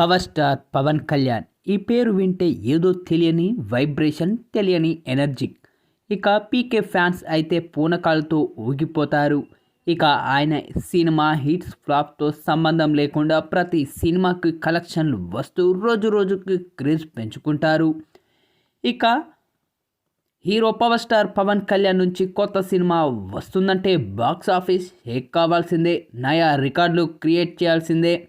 Power star Pawan Kalyan. ఈ పేరు వింటే ఏదో తెలియని వైబ్రేషన్ తెలియని ఎనర్జీ. ఇక పీకే ఫ్యాన్స్ అయితే పూనకాలతో ఊగిపోతారు. ఇక ఆయన సినిమా హిట్స్ ఫ్లాప్తో సంబంధం లేకుండా ప్రతి సినిమాకి కలెక్షన్లు వస్తూ రోజు రోజుకి క్రేజ్ పెంచుకుంటారు. ఇక hero power star Pawan Kalyan నుంచి కొత్త సినిమా వస్తుందంటే బాక్స్ ఆఫీస్ హేక్ కావాల్సిందే. నయా రికార్డులు క్రియేట్ చేయాల్సిందే.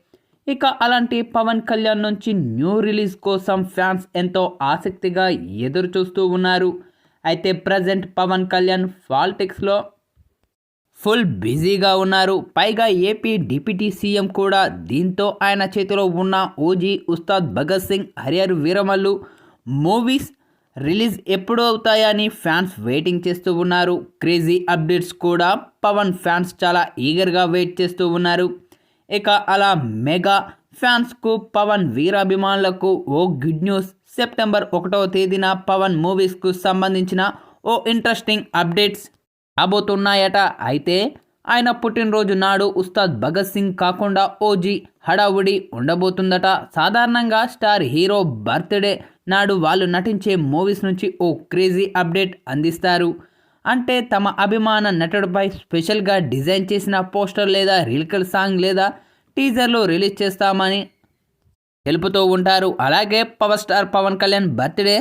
ఇక అలాంటి పవన్ కళ్యాణ్ నుంచి న్యూ రిలీజ్ కోసం ఫ్యాన్స్ ఎంతో ఆసక్తిగా ఎదురు చూస్తూ ఉన్నారు. అయితే ప్రజెంట్ పవన్ కళ్యాణ్ పాలిటిక్స్లో ఫుల్ బిజీగా ఉన్నారు. పైగా ఏపీ డిప్యూటీ సీఎం కూడా దీంతో ఆయన చేతిలో ఉన్న ఓజీ ఉస్తాద్ భగత్ సింగ్ హరియర్ వీరమల్లు మూవీస్ రిలీజ్ ఎప్పుడు అవుతాయని ఫ్యాన్స్ వెయిటింగ్ చేస్తూ ఉన్నారు. క్రేజీ అప్డేట్స్ కూడా పవన్ ఫ్యాన్స్ చాలా ఈగర్గా వెయిట్ చేస్తూ ఉన్నారు. ఇక అలా మెగా ఫ్యాన్స్కు పవన్ వీరాభిమానులకు ఓ గుడ్ న్యూస్. సెప్టెంబర్ ఒకటవ తేదీన పవన్ మూవీస్కు సంబంధించిన ఓ ఇంట్రెస్టింగ్ అప్డేట్స్ అబోతున్నాయట అయితే ఆయన పుట్టినరోజు నాడు ఉస్తాద్ భగత్ సింగ్ కాకుండా ఓజీ హడావుడి ఉండబోతుందట. సాధారణంగా స్టార్ హీరో బర్త్డే నాడు వాళ్ళు నటించే మూవీస్ నుంచి ఓ క్రేజీ అప్డేట్ అందిస్తారు. అంటే తమ అభిమాన నటుడిపై స్పెషల్గా డిజైన్ చేసిన పోస్టర్ లేదా రీల్కల్ సాంగ్ లేదా టీజర్లు రిలీజ్ చేస్తామని తెలుపుతూ ఉంటారు. అలాగే power star Pawan Kalyan birthday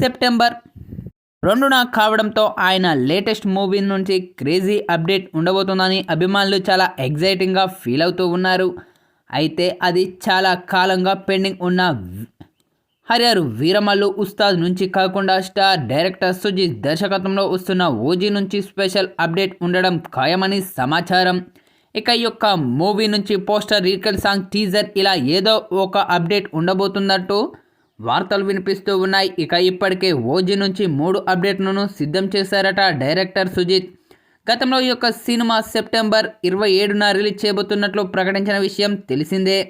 September రెండున కావడంతో ఆయన లేటెస్ట్ మూవీ నుంచి క్రేజీ అప్డేట్ ఉండబోతుందని అభిమానులు చాలా ఎగ్జైటింగ్గా ఫీల్ అవుతూ ఉన్నారు. అయితే అది చాలా కాలంగా పెండింగ్ ఉన్న హరిహర్ వీరమల్లు ఉస్తాద్ నుంచి కాకుండా స్టార్ డైరెక్టర్ సుజిత్ దర్శకత్వంలో వస్తున్న ఓజీ నుంచి స్పెషల్ అప్డేట్ ఉండడం ఖాయమని సమాచారం. ఇక ఈ యొక్క మూవీ నుంచి పోస్టర్ రీకల్ సాంగ్ టీజర్ ఇలా ఏదో ఒక అప్డేట్ ఉండబోతున్నట్టు వార్తలు వినిపిస్తూ ఉన్నాయి. ఇక ఇప్పటికే ఓజీ నుంచి మూడు అప్డేట్లను సిద్ధం చేశారట డైరెక్టర్ సుజిత్. గతంలో ఈ యొక్క సినిమా సెప్టెంబర్ ఇరవై ఏడున రిలీజ్ చేయబోతున్నట్లు ప్రకటించిన విషయం తెలిసిందే.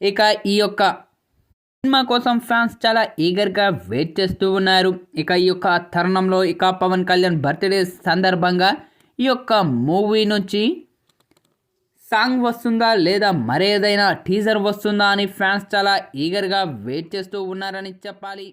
ఇక ఈ యొక్క సినిమా కోసం ఫ్యాన్స్ చాలా ఈగర్గా వెయిట్ చేస్తూ ఉన్నారు. ఇక ఈ యొక్క తరుణంలో ఇక పవన్ కళ్యాణ్ బర్త్డే సందర్భంగా ఈ యొక్క మూవీ నుంచి సాంగ్ వస్తుందా లేదా మరేదైనా టీజర్ వస్తుందా అని ఫ్యాన్స్ చాలా ఈగర్గా వెయిట్ చేస్తూ ఉన్నారని చెప్పాలి.